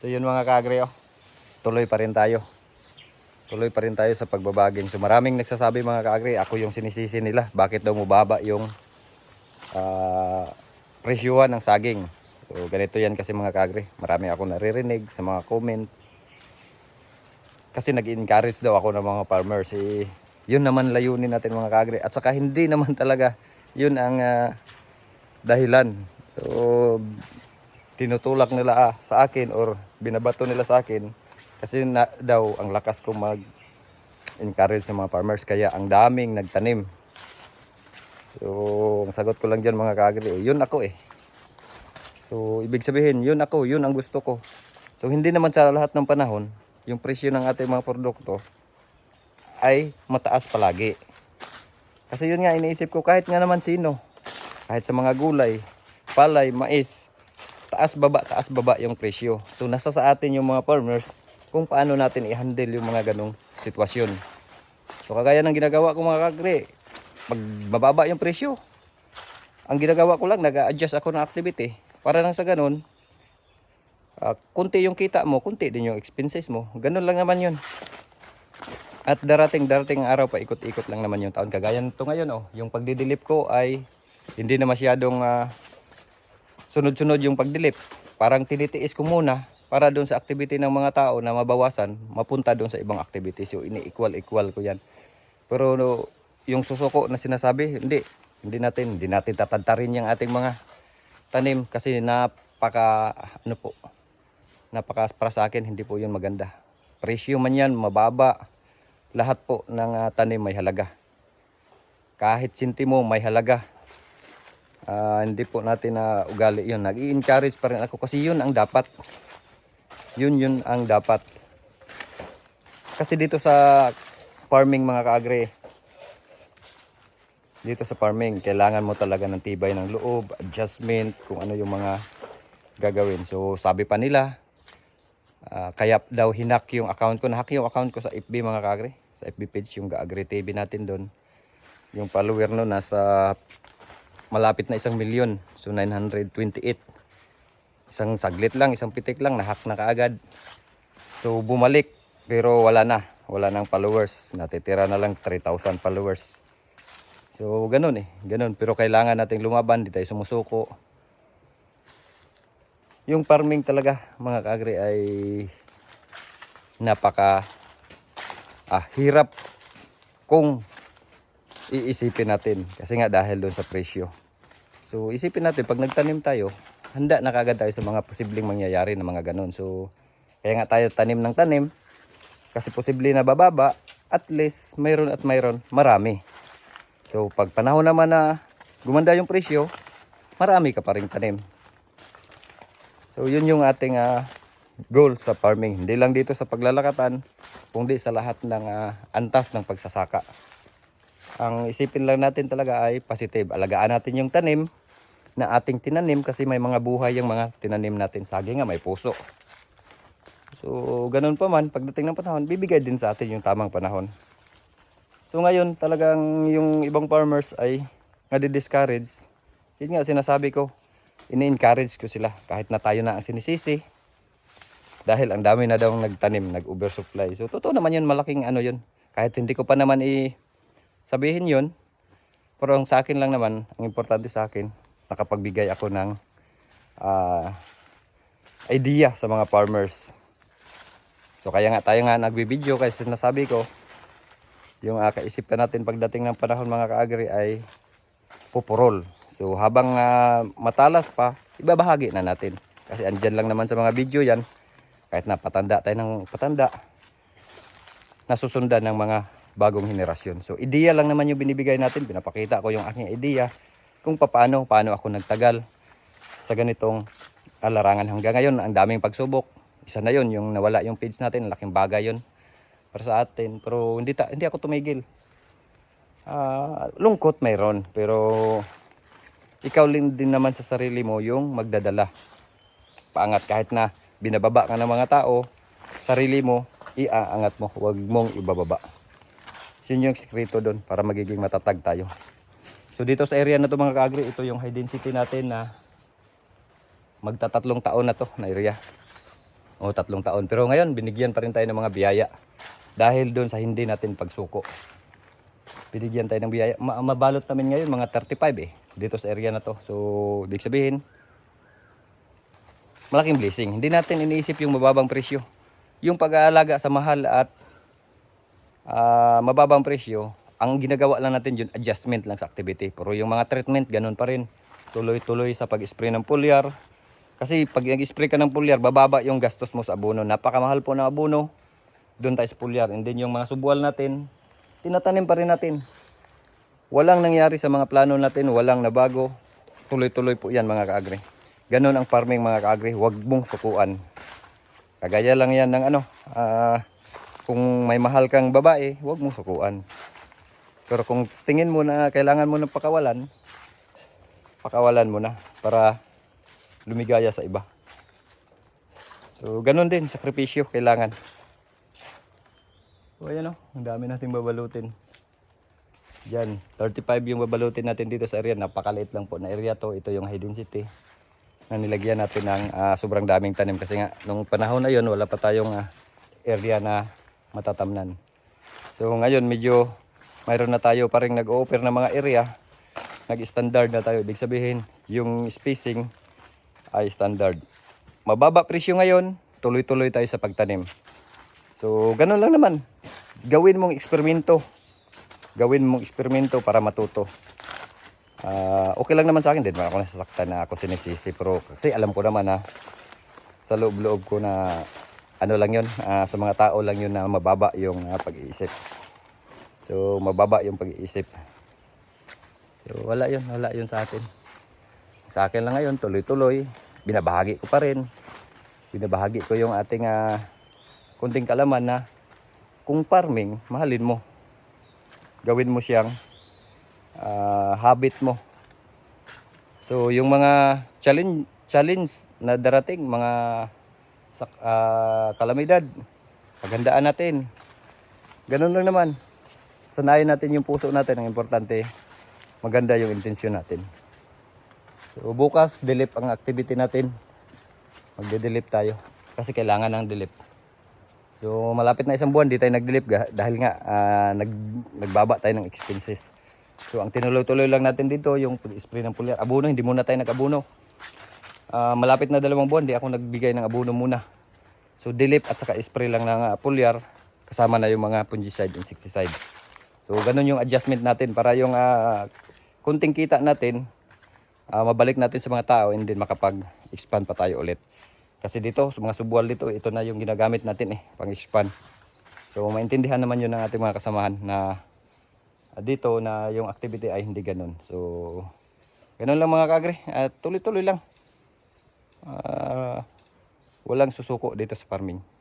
So yun mga kaagri oh. Tuloy pa rin tayo. Tuloy pa rin tayo sa pagbabaging. So maraming nagsasabi mga kaagri, ako yung sinisisi nila. Bakit daw mababa yung ah, presyuhan ng saging. So ganito yan kasi mga kaagri. Marami ako naririnig sa mga comment. Kasi nag-encourage daw ako ng mga farmers. Eh, yun naman layunin natin mga kaagri. At saka hindi naman talaga yun ang ah, dahilan. So, tinutulak nila ah, sa akin or binabato nila sa akin kasi na, daw ang lakas ko mag encourage sa mga farmers kaya ang daming nagtanim. So, ang sagot ko lang dyan mga kaagri, eh, yun ako eh. So, ibig sabihin, yun ako, yun ang gusto ko. So, hindi naman sa lahat ng panahon, yung presyo ng ating mga produkto ay mataas palagi. Kasi yun nga, iniisip ko, kahit nga naman sino, kahit sa mga gulay, palay, mais, taas baba, taas baba yung presyo. So, nasa sa atin yung mga farmers kung paano natin i-handle yung mga ganong sitwasyon. So, kagaya ng ginagawa ko mga kagre, magbababa yung presyo. Ang ginagawa ko lang, nag-adjust ako ng activity. Para lang sa ganun, ah, kunti yung kita mo, kunti din yung expenses mo. Ganun lang naman yun. At darating, darating ang araw pa, ikot-ikot lang naman yung taon. Kagaya nito ngayon, oh, yung pagdidilip ko ay hindi na masyadong ah, sunod-sunod yung pagdilip. Parang tinitiis ko muna para doon sa activity ng mga tao na mabawasan, mapunta doon sa ibang activity. So ini-equal-equal ko yan. Pero no, yung susuko na sinasabi, hindi. Hindi natin, hindi natin tatadtarin yung ating mga tanim kasi napaka, ano po, napaka para sa akin, hindi po yun maganda. Presyo man yan, mababa. Lahat po ng ah, tanim may halaga. Kahit sintimo may halaga. Ah, hindi po natin na ugali yun. Nag-i-encourage pa rin ako kasi yun ang dapat. Yun yun ang dapat. Kasi dito sa farming mga kaagre, dito sa farming, kailangan mo talaga ng tibay ng loob, adjustment, kung ano yung mga gagawin. So sabi pa nila, ah, kaya daw hinak yung account ko. Nahack yung account ko sa FB mga kaagre. Sa FB page yung Agri TV natin doon. Yung follower no nasa malapit na isang milyon. So 928. Isang saglit lang, isang pitik lang, nahack na kaagad. So bumalik, pero wala na. Wala nang followers. Natitira na lang 3,000 followers. So ganun eh, ganun. Pero kailangan nating lumaban, di tayo sumusuko. Yung farming talaga, mga kaagri ay napaka ah, hirap kung iisipin natin. Kasi nga dahil doon sa presyo. So isipin natin, pag nagtanim tayo, handa na kagad tayo sa mga posibleng mangyayari na mga ganun. So kaya nga tayo tanim ng tanim, kasi posible na bababa, at least mayroon at mayroon, marami. So pag panahon naman na gumanda yung presyo, marami ka pa rin tanim. So yun yung ating ah, goal sa farming. Hindi lang dito sa paglalakatan, kundi sa lahat ng ah, antas ng pagsasaka. Ang isipin lang natin talaga ay positive. Alagaan natin yung tanim na ating tinanim kasi may mga buhay yung mga tinanim natin. Sagi nga may puso. So ganun pa man, pagdating ng panahon, bibigay din sa atin yung tamang panahon. So ngayon talagang yung ibang farmers ay nadi-discourage. Yun nga sinasabi ko, ini-encourage ko sila kahit na tayo na ang sinisisi. Dahil ang dami na daw nagtanim, nag-oversupply. So totoo naman yun, malaking ano yun. Kahit hindi ko pa naman i sabihin yun. Pero ang sa akin lang naman, ang importante sa akin, nakapagbigay ako ng ah, idea sa mga farmers. So kaya nga tayo nga nagbibideo kasi sinasabi ko, yung uh, kaisipan natin pagdating ng panahon mga kaagri ay pupurol. So habang ah, matalas pa, ibabahagi na natin. Kasi andyan lang naman sa mga video yan, kahit na patanda tayo ng patanda, nasusundan ng mga bagong henerasyon. So ideya lang naman yung binibigay natin, pinapakita ko yung aking ideya kung paano, paano ako nagtagal sa ganitong larangan hanggang ngayon. Ang daming pagsubok. Isa na yun, yung nawala yung page natin, laking bagay yun para sa atin. Pero hindi, ta, hindi ako tumigil. Ah, lungkot mayroon, pero ikaw din, din naman sa sarili mo yung magdadala. Paangat kahit na binababa ka ng mga tao, sarili mo, iaangat mo, huwag mong ibababa. Yun yung sekreto doon para magiging matatag tayo. So dito sa area na to mga kaagri, ito yung high density natin na magtatatlong taon na to na area. O tatlong taon. Pero ngayon, binigyan pa rin tayo ng mga biyaya. Dahil doon sa hindi natin pagsuko. Binigyan tayo ng biyaya. Ma- mabalot namin ngayon mga 35 eh. Dito sa area na to. So, ibig sabihin, malaking blessing. Hindi natin iniisip yung mababang presyo. Yung pag-aalaga sa mahal at ah, mababang presyo, ang ginagawa lang natin yun, adjustment lang sa activity. Pero yung mga treatment, ganun pa rin. Tuloy-tuloy sa pag-spray ng foliar. Kasi pag nag-spray ka ng foliar, bababa yung gastos mo sa abono. Napakamahal po ng abono. Doon tayo sa foliar. And then yung mga subual natin, tinatanim pa rin natin. Walang nangyari sa mga plano natin, walang nabago. Tuloy-tuloy po yan mga kaagri. Ganon ang farming mga kaagri, huwag mong sukuan. Kagaya lang yan ng ano, ah, kung may mahal kang babae, huwag mong sukuan. Pero kung tingin mo na kailangan mo ng pakawalan, pakawalan mo na para lumigaya sa iba. So, ganun din, sakripisyo kailangan. So, ayan o, ang dami nating babalutin. Diyan, 35 yung babalutin natin dito sa area. Napakaliit lang po na area to. Ito yung high density na nilagyan natin ng ah, sobrang daming tanim. Kasi nga, nung panahon na yon wala pa tayong ah, area na matatamnan. So ngayon, medyo mayroon na tayo pa rin nag-offer ng mga area. Nag-standard na tayo. Ibig sabihin, yung spacing ay standard. Mababa presyo ngayon, tuloy-tuloy tayo sa pagtanim. So, ganun lang naman. Gawin mong eksperimento. Gawin mong eksperimento para matuto. Ah, okay lang naman sa akin din. Ako nasasaktan na ako sinisisi. Pero kasi alam ko naman na sa loob-loob ko na ano lang yun. ah, sa mga tao lang yun na mababa yung ah, pag-iisip. So, mababa yung pag-iisip. So, wala yun. Wala yun sa atin. Sa akin lang ngayon, tuloy-tuloy. Binabahagi ko pa rin. Binabahagi ko yung ating ah, kunting kalaman na kung farming, mahalin mo. Gawin mo siyang ah, habit mo. So, yung mga challenge challenge na darating, mga sak, ah, kalamidad, paghandaan natin. Ganun lang naman. Sanayin natin yung puso natin. Ang importante, maganda yung intensyon natin. So, bukas, delip ang activity natin. Magde-delip tayo. Kasi kailangan ng delip. So, malapit na isang buwan, di tayo nag-delip dahil nga ah, nag, nagbaba tayo ng expenses. So, ang tinuloy-tuloy lang natin dito, yung spray ng pulyar. Abono, hindi muna tayo nag-abono. Ah, malapit na dalawang buwan, di ako nagbigay ng abono muna. So, dilip at saka spray lang ng uh, pulyar, kasama na yung mga fungicide, insecticide. So, ganun yung adjustment natin para yung ah, kunting kita natin, ah, mabalik natin sa mga tao and then makapag-expand pa tayo ulit. Kasi dito, sa mga subual dito, ito na yung ginagamit natin eh, pang-expand. So, maintindihan naman yun ng ating mga kasamahan na ah, dito na yung activity ay hindi ganun. So, ganun lang mga kagre. At tuloy-tuloy lang. Ah, walang susuko dito sa farming.